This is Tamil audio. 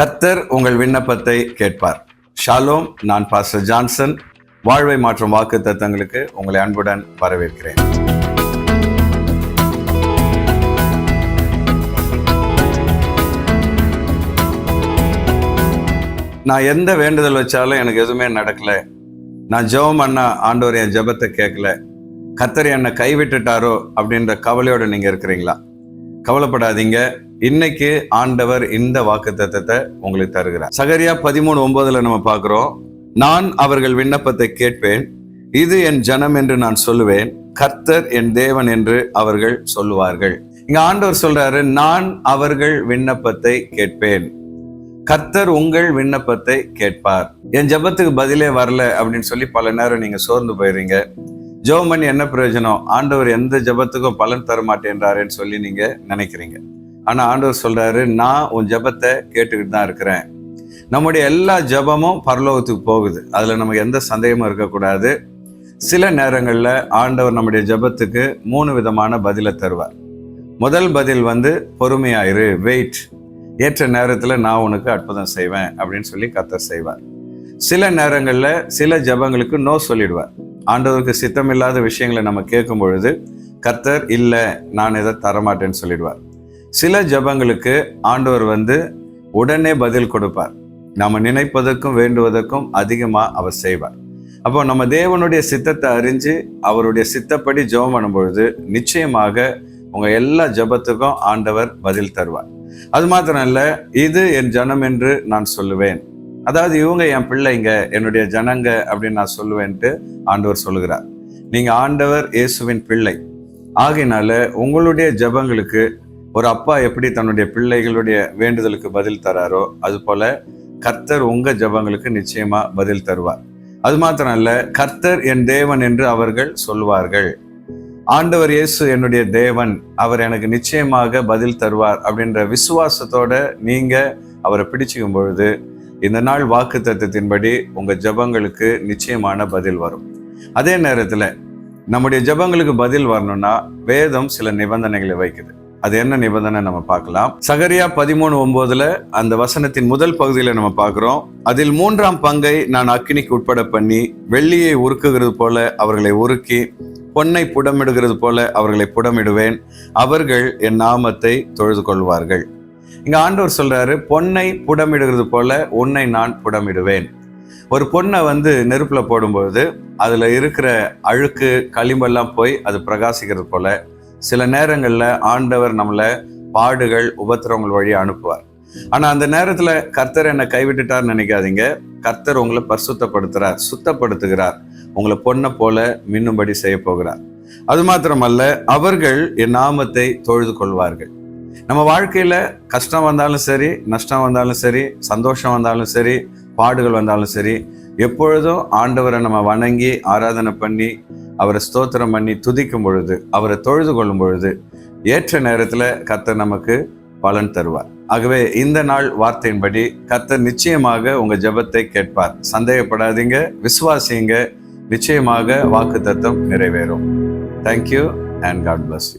கத்தர் உங்கள் விண்ணப்பத்தை கேட்பார். ஷாலோம் நான் பாஸ்டர் ஜான்சன். வாழ்வை மாற்றும் வாக்கு தத்தங்களுக்கு உங்களை அன்புடன் வரவேற்கிறேன். நான் எந்த வேண்டுதல் வச்சாலும் எனக்கு எதுவுமே நடக்கல. நான் ஜெபம் அண்ணா ஆண்டவர் என் ஜெபத்தை கேட்கல. கத்தர் என்னை கைவிட்டுட்டாரோ அப்படின்ற கவலையோட நீங்க இருக்கிறீங்களா? கவலைப்படாதீங்க. இன்னைக்கு ஆண்டவர் இந்த வாக்கு தத்தத்தை உங்களுக்கு தருகிறார். சகரியா பதிமூணு ஒன்பதுல நம்ம பார்க்கிறோம். நான் அவர்கள் விண்ணப்பத்தை கேட்பேன். இது என் ஜனம் என்று நான் சொல்லுவேன். கர்த்தர் என் தேவன் என்று அவர்கள் சொல்லுவார்கள். இங்க ஆண்டவர் சொல்றாரு நான் அவர்கள் விண்ணப்பத்தை கேட்பேன். கர்த்தர் உங்கள் விண்ணப்பத்தை கேட்பார். என் ஜெபத்துக்கு பதிலே வரல அப்படின்னு சொல்லி பல நேரம் நீங்க சோர்ந்து போயிடுறீங்க ஜோமன் என்ன பிரயோஜனம்? ஆண்டவர் எந்த ஜெபத்துக்கும் பலன் தர மாட்டேன்றாருன்னு சொல்லி நீங்க நினைக்கிறீங்க. ஆனால் ஆண்டவர் சொல்கிறாரு நான் உன் ஜெபத்தை கேட்டுக்கிட்டு தான் இருக்கிறேன். நம்முடைய எல்லா ஜெபமும் பரலோகத்துக்கு போகுது. அதில் நமக்கு எந்த சந்தேகமும் இருக்கக்கூடாது. சில நேரங்களில் ஆண்டவர் நம்முடைய ஜெபத்துக்கு மூணு விதமான பதிலை தருவார். முதல் பதில் வந்து பொறுமையாயிரு வெயிட். ஏற்ற நேரத்தில் நான் உனக்கு அற்புதம் செய்வேன் அப்படின்னு சொல்லி கத்தர் செய்வார். சில நேரங்களில் சில ஜெபங்களுக்கு நோ சொல்லிடுவார். ஆண்டவருக்கு சித்தமில்லாத விஷயங்களை நம்ம கேட்கும் பொழுது கர்த்தர் இல்லை நான் இதை தரமாட்டேன்னு சொல்லிடுவார். சில ஜெபங்களுக்கு ஆண்டவர் வந்து உடனே பதில் கொடுப்பார். நம்ம நினைப்பதற்கும் வேண்டுவதற்கும் அதிகமாக அவர் செய்வார். அப்போ நம்ம தேவனுடைய சித்தத்தை அறிஞ்சு அவருடைய சித்தப்படி ஜெபம் பண்ணும்பொழுது நிச்சயமாக உங்கள் எல்லா ஜெபத்துக்கும் ஆண்டவர் பதில் தருவார். அது மாத்திரம் இல்லை இது என் ஜனம் என்று நான் சொல்லுவேன். அதாவது இவங்க என் பிள்ளைங்க என்னுடைய ஜனங்க அப்படின்னு நான் சொல்லுவேன்ட்டு ஆண்டவர் சொல்லுகிறார். நீங்கள் ஆண்டவர் இயேசுவின் பிள்ளை. ஆகினால உங்களுடைய ஜெபங்களுக்கு ஒரு அப்பா எப்படி தன்னுடைய பிள்ளைகளுடைய வேண்டுதலுக்கு பதில் தராரோ அது போல கர்த்தர் உங்கள் ஜெபங்களுக்கு நிச்சயமாக பதில் தருவார். அது மாத்திரம் அல்ல கர்த்தர் என் தேவன் என்று அவர்கள் சொல்வார்கள். ஆண்டவர் இயேசு என்னுடைய தேவன் அவர் எனக்கு நிச்சயமாக பதில் தருவார் அப்படின்ற விசுவாசத்தோட நீங்கள் அவரை பிடிச்சிக்கும் பொழுது இந்த நாள் வாக்கு தத்துவத்தின்படி உங்கள் ஜெபங்களுக்கு நிச்சயமான பதில் வரும். அதே நேரத்தில் நம்முடைய ஜெபங்களுக்கு பதில் வரணும்னா வேதம் சில நிபந்தனைகளை வைக்குது. அது என்ன நிபந்தனை நம்ம பார்க்கலாம்? சகரியா பதிமூணு ஒன்பதுல அந்த வசனத்தின் முதல் பகுதியில நம்ம பார்க்கிறோம். அதில் மூன்றாம் பங்கை நான் அக்கினிக்கு உட்பட பண்ணி வெள்ளியை உருக்குகிறது போல அவர்களை உருக்கி பொன்னை புடமிடுகிறது போல அவர்களை புடமிடுவேன். அவர்கள் என் நாமத்தை தொழுது கொள்வார்கள். இங்க ஆண்டவர் சொல்றாரு பொன்னை புடமிடுகிறது போல உன்னை நான் புடமிடுவேன். ஒரு பொண்ணை வந்து நெருப்புல போடும்போது அதுல இருக்கிற அழுக்கு களிம்பெல்லாம் போய் அது பிரகாசிக்கிறது போல சில நேரங்களில் ஆண்டவர் நம்மளை பாடுகள் உபத்திரவங்கள் வழி அனுப்புவார். ஆனால் அந்த நேரத்தில் கர்த்தர் என்னை கைவிட்டுட்டார்னு நினைக்காதீங்க. கர்த்தர் உங்களை பரிசுத்தப்படுத்துகிறார் சுத்தப்படுத்துகிறார். உங்களை பொண்ணை போல மின்னும்படி செய்ய போகிறார். அது மாத்திரமல்ல அவர்கள் என் நாமத்தை தொழுது கொள்வார்கள். நம்ம வாழ்க்கையில் கஷ்டம் வந்தாலும் சரி நஷ்டம் வந்தாலும் சரி சந்தோஷம் வந்தாலும் சரி பாடுகள் வந்தாலும் சரி எப்பொழுதும் ஆண்டவரை நம்ம வணங்கி ஆராதனை பண்ணி அவரை ஸ்தோத்திரம் பண்ணி துதிக்கும் பொழுது அவரை தொழுது கொள்ளும் பொழுது ஏற்ற நேரத்தில் கத்தர் நமக்கு பலன் தருவார். ஆகவே இந்த நாள் வார்த்தையின்படி கத்தர் நிச்சயமாக உங்கள் ஜெபத்தை கேட்பார். சந்தேகப்படாதீங்க விசுவாசிங்க. நிச்சயமாக வாக்கு தத்துவம் நிறைவேறும். Thank you and God bless you